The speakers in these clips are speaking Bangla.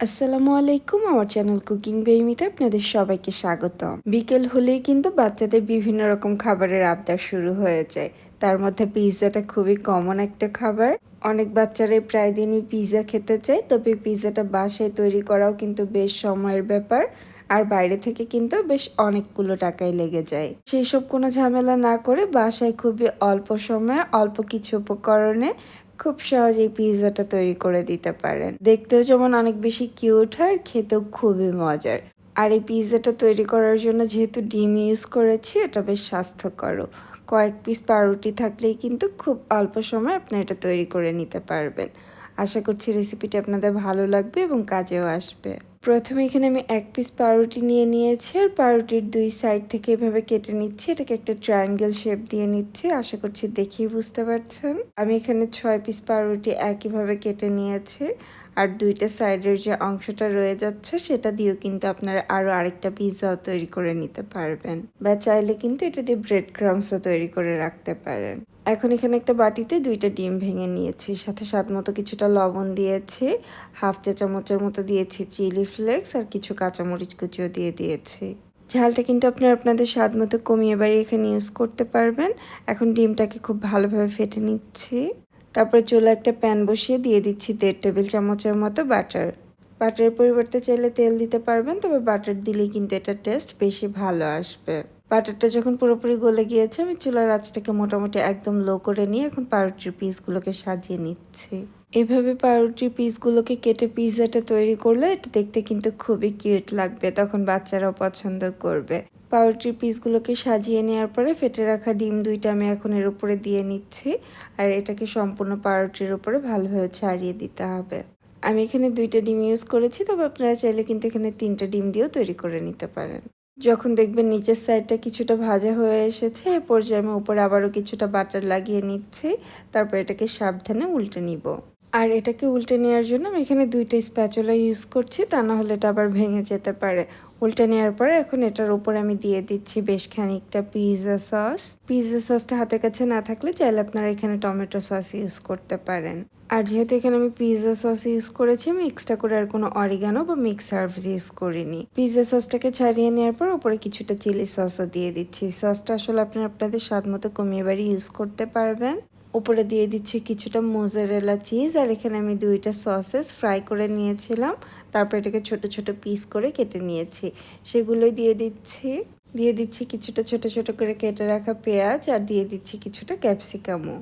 আসসালামু আলাইকুম, আমার চ্যানেল কুকিং বেমিতে আপনাদের সবাইকে স্বাগত বিকেল হলেই কিন্তু বাচ্চাদের বিভিন্ন রকম খাবারের আবদার শুরু হয়ে যায়। তার মধ্যে পিৎজাটা খুবই কমন একটা খাবার। অনেক বাচ্চারাই প্রায় দিনই পিৎজা খেতে চায়, তবে পিৎজাটা বাসায় তৈরি করাও কিন্তু বেশ সময়ের ব্যাপার। আর বাইরে থেকে কিন্তু বেশ অনেকগুলো টাকাই লেগে যায়। সেই সব কোনো ঝামেলা না করে বাসায় খুবই অল্প সময়ে অল্প কিছু উপকরণে খুব সহজেই পিৎজাটা তৈরি করে দিতে পারেন। দেখতেও যেমন অনেক বেশি কিউট হয়, খেতেও খুবই মজার। আর এই পিৎজাটা তৈরি করার জন্য যেহেতু ডিম ইউজ করেছি, এটা বেশ স্বাস্থ্যকরও। কয়েক পিস পাউরুটি থাকলেই কিন্তু খুব অল্প সময় আপনি এটা তৈরি করে নিতে পারবেন। আশা করছি রেসিপিটি আপনাদের ভালো লাগবে এবং কাজেও আসবে। প্রথমে এখানে আমি এক পিস পাউরুটি নিয়ে নিয়েছি আর পাউরুটির দুই সাইড থেকে এভাবে কেটে নিচ্ছি। এটাকে একটা ট্রায়াঙ্গেল শেপ দিয়ে নিচ্ছি। আশা করছি দেখেই বুঝতে পারছেন। আমি এখানে ছয় পিস পাউরুটি একইভাবে কেটে নিয়েছি। আর দুইটা সাইডের যে অংশটা রয়ে যাচ্ছে, সেটা দিয়েও কিন্তু আপনারা আরও আরেকটা পিৎজাও তৈরি করে নিতে পারবেন। বা চাইলে কিন্তু এটা দিয়ে ব্রেড ক্রামসও তৈরি করে রাখতে পারেন। এখন এখানে একটা বাটিতে দুইটা ডিম ভেঙে নিয়েছি। সাথে স্বাদ মতো কিছুটা লবণ দিয়েছি, হাফ চা চামচের মতো দিয়েছি চিলি ফ্লেক্স আর কিছু কাঁচামরিচ কুচিও দিয়ে দিয়েছি। ঝালটা কিন্তু আপনারা আপনাদের স্বাদ মতো কমিয়ে বাড়িয়ে এখানে ইউজ করতে পারবেন। এখন ডিমটাকে খুব ভালোভাবে ফেটে নিচ্ছি। তারপরে চুলা একটা প্যান বসিয়ে দিয়ে দিচ্ছি দেড় টেবিল চামচের মতো বাটার। বাটারের পরিবর্তে চাইলে তেল দিতে পারবেন, তবে বাটার দিলেই কিন্তু এটা টেস্ট বেশি ভালো আসবে। বাটারটা যখন পুরোপুরি গলে গিয়েছে, আমি চুলার আঁচটাকে মোটামুটি একদম লো করে নিয়ে এখন পাউরুটির পিসগুলোকে সাজিয়ে নিচ্ছি। এভাবে পাউরুটির পিসগুলোকে কেটে পিৎজাটা তৈরি করলে এটা দেখতে কিন্তু খুবই কিউট লাগবে, তখন বাচ্চারাও পছন্দ করবে। পাউরুটির পিসগুলোকে সাজিয়ে নেওয়ার পরে ফেটে রাখা ডিম দুইটা আমি এখন এর উপরে দিয়ে নিচ্ছি। আর এটাকে সম্পূর্ণ পাউরুটির উপরে ভালোভাবে ছাড়িয়ে দিতে হবে। আমি এখানে দুইটা ডিম ইউজ করেছি, তবে আপনারা চাইলে কিন্তু এখানে তিনটা ডিম দিয়েও তৈরি করে নিতে পারেন। যখন দেখবেন নিচের সাইডটা কিছুটা ভাজা হয়ে এসেছে, এ পর্যায়ে আমি উপরে আবারও কিছুটা বাটার লাগিয়ে নিচ্ছি। তারপর এটাকে সাবধানে উল্টে নিব। আর এটাকে উল্টে নেওয়ার জন্য আমি এখানে দুইটা স্প্যাচুলা ইউজ করছি, তা না হলে এটা আবার ভেঙে যেতে পারে। উল্টে নেওয়ার পরে এখন এটার উপর আমি দিয়ে দিচ্ছি বেশ খানিকটা পিৎজা সস পিৎজা সসটা হাতের কাছে না থাকলে চাইলে আপনারা এখানে টমেটো সস ইউজ করতে পারেন। আর যেহেতু এখানে আমি পিৎজা সস ইউজ করেছি, আমি এক্সট্রা করে আর কোনো অরিগানো বা মিক্স হার্বস ইউজ করিনি। পিৎজা সসটাকে ছাড়িয়ে নেওয়ার পর উপরে কিছুটা চিলি সসও দিয়ে দিচ্ছি। সসটা আসলে আপনারা আপনাদের স্বাদ মতো কমিয়ে বাড়ি ইউজ করতে পারবেন। উপরে দিয়ে দিচ্ছি কিছুটা মোজারেলা চিজ আর এখানে আমি দুইটা সসেস ফ্রাই করে নিয়েছিলাম। তারপর এটাকে ছোট ছোট পিস করে কেটে নিয়েছি। সেগুলোই দিয়ে দিচ্ছি। দিয়ে দিচ্ছি কিছুটা ছোট ছোট করে কেটে রাখা পেঁয়াজ, আর দিয়ে দিচ্ছি কিছুটা ক্যাপসিকামও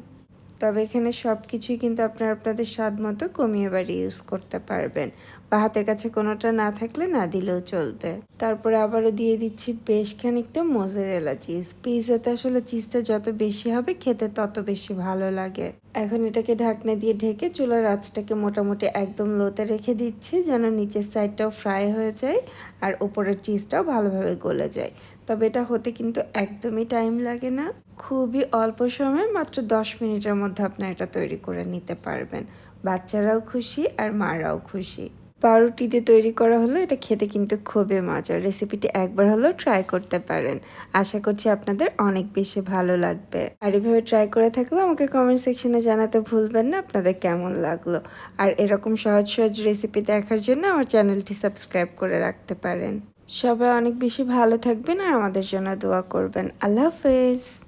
তবে এখানে সব কিছুই কিন্তু আপনার আপনাদের স্বাদ মতো কমিয়ে বাড়ি ইউজ করতে পারবেন। বা হাতের কাছে কোনোটা না থাকলে না দিলেও চলবে। তারপরে আবারও দিয়ে দিচ্ছি বেশ খানিকটা মোজারেলা চিজ পিজাতে আসলে চিজটা যত বেশি হবে খেতে তত বেশি ভালো লাগে। এখন এটাকে ঢাকনা দিয়ে ঢেকে চুলার আঁচটাকে মোটামুটি একদম লোতে রেখে দিচ্ছি যেন নিচের সাইডটাও ফ্রাই হয়ে যায় আর ওপরের চিজটাও ভালোভাবে গলে যায়। তবে এটা হতে কিন্তু একদমই টাইম লাগে না। খুবই অল্প সময়ে মাত্র দশ মিনিটের মধ্যে আপনার এটা তৈরি করে নিতে পারবেন। বাচ্চারাও খুশি আর মারাও খুশি। পাউরুটি দিয়ে তৈরি করা হলো, এটা খেতে কিন্তু খুবই মজার। রেসিপিটি একবার হলেও ট্রাই করতে পারেন। আশা করছি আপনাদের অনেক বেশি ভালো লাগবে। আর এভাবে ট্রাই করে থাকলে আমাকে কমেন্ট সেকশনে জানাতে ভুলবেন না, আপনাদের কেমন লাগল? আর এরকম সহজ সহজ রেসিপি দেখার জন্য আমার চ্যানেলটি সাবস্ক্রাইব করে রাখতে পারেন। সবাই অনেক বেশি ভালো থাকবেন আর আমাদের জন্য দোয়া করবেন। আল্লাহ হাফেজ।